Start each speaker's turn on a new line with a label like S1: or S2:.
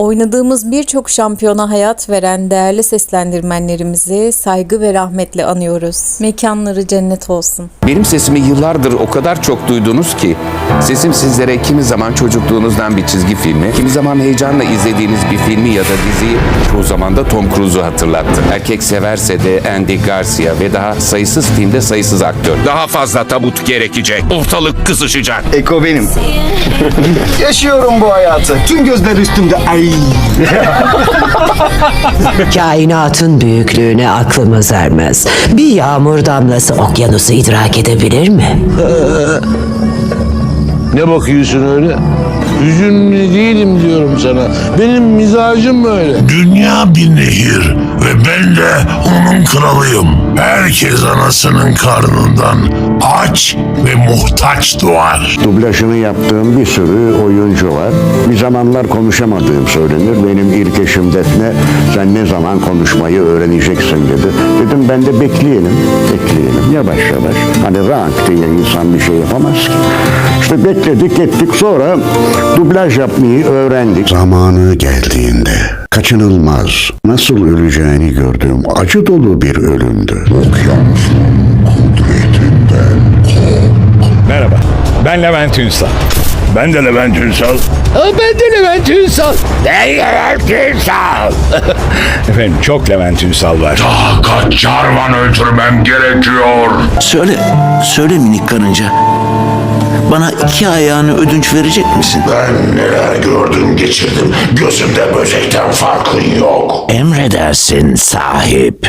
S1: Oynadığımız birçok şampiyona hayat veren değerli seslendirmenlerimizi saygı ve rahmetle anıyoruz. Mekanları cennet olsun.
S2: Benim sesimi yıllardır o kadar çok duydunuz ki sesim sizlere kimi zaman çocukluğunuzdan bir çizgi filmi, kimi zaman heyecanla izlediğiniz bir filmi ya da diziyi çoğu zaman da Tom Cruise'u hatırlattı. Erkek severse de Andy Garcia ve daha sayısız filmde sayısız aktör.
S3: Daha fazla tabut gerekecek. Ortalık kızışacak.
S4: Eko benim. Yaşıyorum bu hayatı. Tüm gözler üstümde. Ay.
S5: Kainatın büyüklüğüne aklımız ermez. Bir yağmur damlası okyanusu idrak edebilir mi?
S6: Ne bakıyorsun öyle? Hüzünlü değilim diyorum sana. Benim mizacım böyle.
S7: Dünya bir nehir ve ben de onun kralıyım. Herkes anasının karnından aç ve muhtaç doğar.
S8: Dublajını yaptığım bir sürü oyuncu var. Bir zamanlar konuşamadığım söylenir. Benim ilk eşim Defne sen ne zaman konuşmayı öğreneceksin dedi. Dedim ben de bekleyelim, bekleyelim yavaş yavaş. Hani rank diye insan bir şey yapamaz ki. İşte bekledik ettik sonra dublaj yapmayı öğrendik. Zamanı geldiğinde kaçınılmaz nasıl öleceğini gördüğüm acı dolu bir ölümdü.
S9: Merhaba, ben Levent Ünsal.
S7: Ben de Levent Ünsal.
S6: ben de Levent Ünsal.
S7: Ben Levent Ünsal.
S9: Efendim çok Levent Ünsal var.
S7: Daha kaç çarvan öldürmem gerekiyor.
S10: Söyle, söyle minik karınca. Bana iki ayağını ödünç verecek misin?
S7: Ben neler gördüm geçirdim. Gözümde böcekten farkın yok.
S10: Emredersin sahip.